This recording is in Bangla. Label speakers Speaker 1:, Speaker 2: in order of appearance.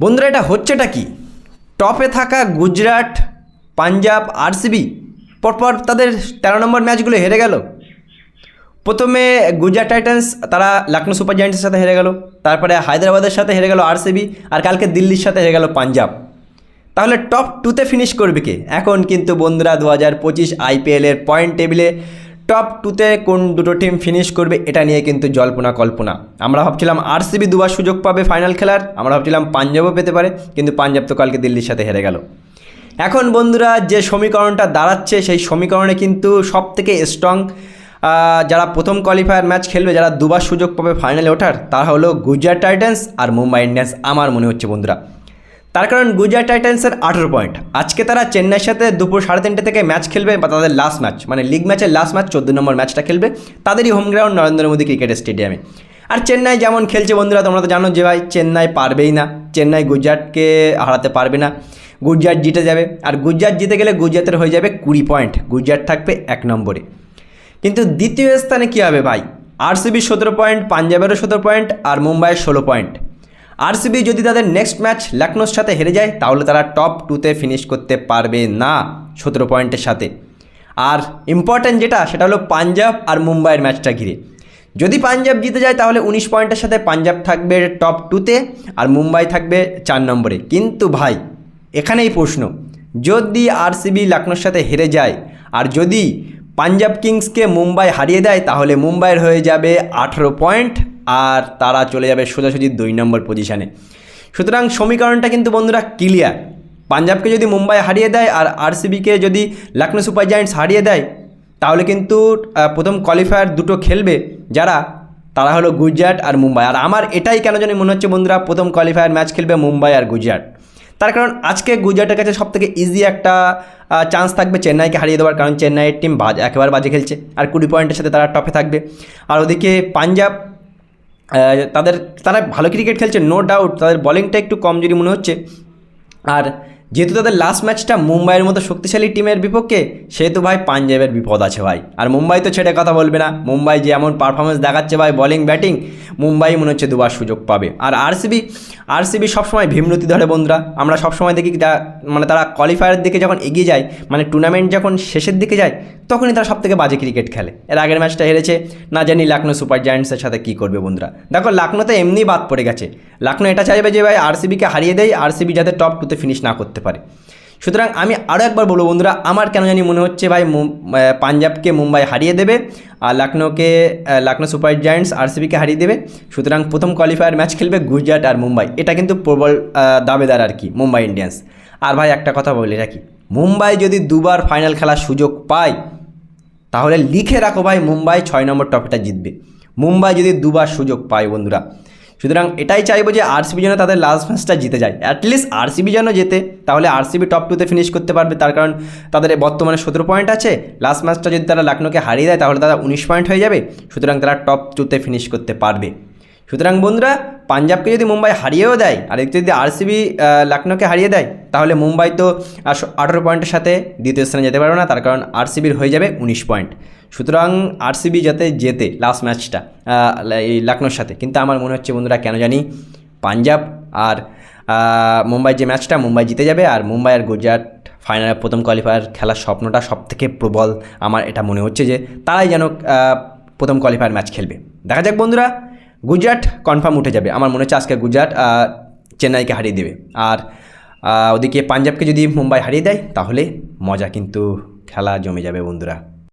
Speaker 1: বন্ধুরা, এটা হচ্ছেটা কি? টপে থাকা গুজরাট, পাঞ্জাব, আরসিবি, পরপর তাদের তেরো নম্বর ম্যাচগুলো হেরে গেল। প্রথমে গুজরাট টাইটান্স, তারা লখনৌ সুপার জায়েন্টসের সাথে হেরে গেল। তারপরে হায়দ্রাবাদের সাথে হেরে গেল আরসিবি, আর কালকে দিল্লির সাথে হেরে গেল পাঞ্জাব। তাহলে টপ টুতে ফিনিশ করবে কে? এখন কিন্তু বন্ধুরা দু হাজার পঁচিশ আইপিএলের পয়েন্ট টেবিলে টপ টুতে কোন দুটো টিম ফিনিশ করবে, এটা নিয়ে কিন্তু জল্পনা কল্পনা। আমরা ভাবছিলাম আরসিবি দুবার সুযোগ পাবে ফাইনাল খেলার, আমরা ভাবছিলাম পাঞ্জাবও পেতে পারে, কিন্তু পাঞ্জাব তো কালকে দিল্লির সাথে হেরে গেল। এখন বন্ধুরা, যে সমীকরণটা দাঁড়াচ্ছে, সেই সমীকরণে কিন্তু সব থেকে স্ট্রং যারা প্রথম কোয়ালিফায়ার ম্যাচ খেলবে, যারা দুবার সুযোগ পাবে ফাইনালে ওঠার, তারা হলো গুজরাট টাইটান্স আর মুম্বাই ইন্ডিয়ান্স। আমার মনে হচ্ছে বন্ধুরা তার কারণ গুজরাট টাইটান্সের আঠেরো পয়েন্ট। আজকে তারা চেন্নাইয়ের সাথে দুপুর সাড়ে তিনটে থেকে ম্যাচ খেলবে বা তাদের লাস্ট ম্যাচ মানে লিগ ম্যাচের লাস্ট ম্যাচ চোদ্দ নম্বর ম্যাচটা খেলবে। তাদেরই home ground Narendra Modi cricket স্টেডিয়ামে আর চেন্নাই যেমন খেলছে বন্ধুরা, তোমরা তো জানো যে ভাই, চেন্নাই পারবেই না। চেন্নাই গুজরাটকে হারাতে পারবে না। গুজরাট জিতে যাবে। আর গুজরাট জিতে গেলে গুজরাটের হয়ে যাবে কুড়ি পয়েন্ট। গুজরাট থাকবে এক নম্বরে। কিন্তু দ্বিতীয় স্থানে কী হবে ভাই? আরসিবি সতেরো পয়েন্ট, পাঞ্জাবেরও সতেরো পয়েন্ট, আর মুম্বাইয়ের ষোলো পয়েন্ট। আরসিবি যদি তাদের নেক্সট ম্যাচ লখনৌর সাথে হেরে যায়, তাহলে তারা টপ টুতে ফিনিশ করতে পারবে না সতেরো পয়েন্টের সাথে। আর ইম্পর্ট্যান্ট যেটা, সেটা হলো পাঞ্জাব আর মুম্বাইয়ের ম্যাচটা ঘিরে। যদি পাঞ্জাব জিতে যায়, তাহলে উনিশ পয়েন্টের সাথে পাঞ্জাব থাকবে টপ টুতে আর মুম্বাই থাকবে চার নম্বরে। কিন্তু ভাই, এখানেই প্রশ্ন, যদি আরসিবি লখনৌর সাথে হেরে যায়, আর যদি পাঞ্জাব কিংসকে মুম্বাই হারিয়ে দেয়, তাহলে মুম্বাইয়ের হয়ে যাবে আঠেরো পয়েন্ট। আর তারা চলে যাবে সোজাসুজি দুই নম্বর পজিশানে সুতরাং সমীকরণটা কিন্তু বন্ধুরা ক্লিয়ার পাঞ্জাবকে যদি মুম্বাই হারিয়ে দেয় আর আরসিবিকে যদি লখনৌ সুপার জায়েন্টস হারিয়ে দেয়, তাহলে কিন্তু প্রথম কোয়ালিফায়ার দুটো খেলবে যারা, তারা হলো গুজরাট আর মুম্বাই। আর আমার এটাই কেন জানি মনে হচ্ছে বন্ধুরা, প্রথম কোয়ালিফায়ার ম্যাচ খেলবে মুম্বাই আর গুজরাট। তার কারণ আজকে গুজরাটের কাছে সব থেকে ইজি একটা চান্স থাকবে চেন্নাইকে হারিয়ে দেওয়ার, কারণ চেন্নাইয়ের টিম বাজ, একেবারে বাজে খেলছে। আর কুড়ি পয়েন্টের সাথে তারা টপে থাকবে। আর ওদিকে পাঞ্জাব তাদের তারা ভালো ক্রিকেট খেলছে নো ডাউট তাদের বলিংটা একটু কমজোরি মনে হচ্ছে। আর যেহেতু তাদের লাস্ট ম্যাচটা মুম্বাইয়ের মতো শক্তিশালী টিমের বিপক্ষে, সেহেতু ভাই পাঞ্জাবের বিপদ আছে ভাই। আর মুম্বাই তো ছেড়ে কথা বলবে না। মুম্বাই যে এমন পারফরমেন্স দেখাচ্ছে ভাই বলিং ব্যাটিং মুম্বাই মনে হচ্ছে দুবার সুযোগ পাবে। আর আরসিবি আরসিবি সবসময় ভীমরতি ধরে বন্ধুরা। আমরা সবসময় দেখি মানে তারা কোয়ালিফায়ারের দিকে যখন এগিয়ে যায় মানে টুর্নামেন্ট যখন শেষের দিকে যায়, তখনই তারা সব থেকে বাজে ক্রিকেট খেলে। এর আগের ম্যাচটা হেরেছে। না জানি লখনৌ সুপার জায়ান্টসের সাথে কী করবে বন্ধুরা। দেখো লখনৌতে এমনি বাদ পড়ে গেছে। লখনৌ এটা চাইবে যে, ভাই আরসিবিকে হারিয়ে দেয় আরসিবি যাতে টপ টুতে ফিনিশ না করতে পারে। সুতরাং আমি আরও একবার বলব, বন্ধুরা, আমার কেন জানি মনে হচ্ছে, ভাই পাঞ্জাবকে মুম্বাই হারিয়ে দেবে আর লখনৌকে লখনৌ সুপার জায়ান্টস আরসিবিকে হারিয়ে দেবে। সুতরাং প্রথম কোয়ালিফায়ার ম্যাচ খেলবে গুজরাট আর মুম্বাই। এটা কিন্তু প্রবল দাবেদার আর কি, মুম্বাই ইন্ডিয়ান্স আর ভাই, একটা কথা বলে রাখি, মুম্বাই যদি দুবার ফাইনাল খেলার সুযোগ পায়, তাহলে লিখে রাখো ভাই, মুম্বাই ছয় নম্বর ট্রফিটা জিতবে। মুম্বাই যদি দুবার সুযোগ পায়, বন্ধুরা সুতরাং এটাই চাইব যে আরসিবি যেন তাদের লাস্ট ম্যাচটা জিতে যায়। অ্যাটলিস্ট আরসিবি যেন জেতে, তাহলে আরসিবি টপ টুতে ফিনিশ করতে পারবে। তার কারণ তাদের বর্তমানে সতেরো পয়েন্ট আছে। লাস্ট ম্যাচটা যদি তারা লখনৌকে হারিয়ে দেয়, তাহলে তারা উনিশ পয়েন্ট হয়ে যাবে। সুতরাং তারা টপ টুতে ফিনিশ করতে পারবে। সুতরাং বন্ধুরা, পাঞ্জাবকে যদি মুম্বাই হারিয়েও দেয়, আর একটু যদি আরসিবি লখনৌকে হারিয়ে দেয়, তাহলে মুম্বাই তো আঠেরো পয়েন্টের সাথে দ্বিতীয় স্থানে যেতে পারবে না, তার কারণ আরসিবির হয়ে যাবে উনিশ পয়েন্ট। সুতরাং আরসিবি যাতে জেতে লাস্ট ম্যাচটা এই লখনৌর সাথে। কিন্তু আমার মনে হচ্ছে বন্ধুরা, কেন জানি পাঞ্জাব আর মুম্বাই যে ম্যাচটা মুম্বাই জিতে যাবে, আর মুম্বাই আর গুজরাট ফাইনালে প্রথম কোয়ালিফায়ার খেলার স্বপ্নটা সব থেকে প্রবল। আমার এটা মনে হচ্ছে যে তারাই যেন প্রথম কোয়ালিফায়ার ম্যাচ খেলবে। দেখা যাক বন্ধুরা গুজরাট কনফার্ম উঠে যাবে। আমার মনে হচ্ছে আজকে গুজরাট চেন্নাইকে হারিয়ে দেবে। আর ওদিকে পাঞ্জাবকে যদি মুম্বাই হারিয়ে দেয়, তাহলে মজা কিন্তু খেলা জমে যাবে বন্ধুরা।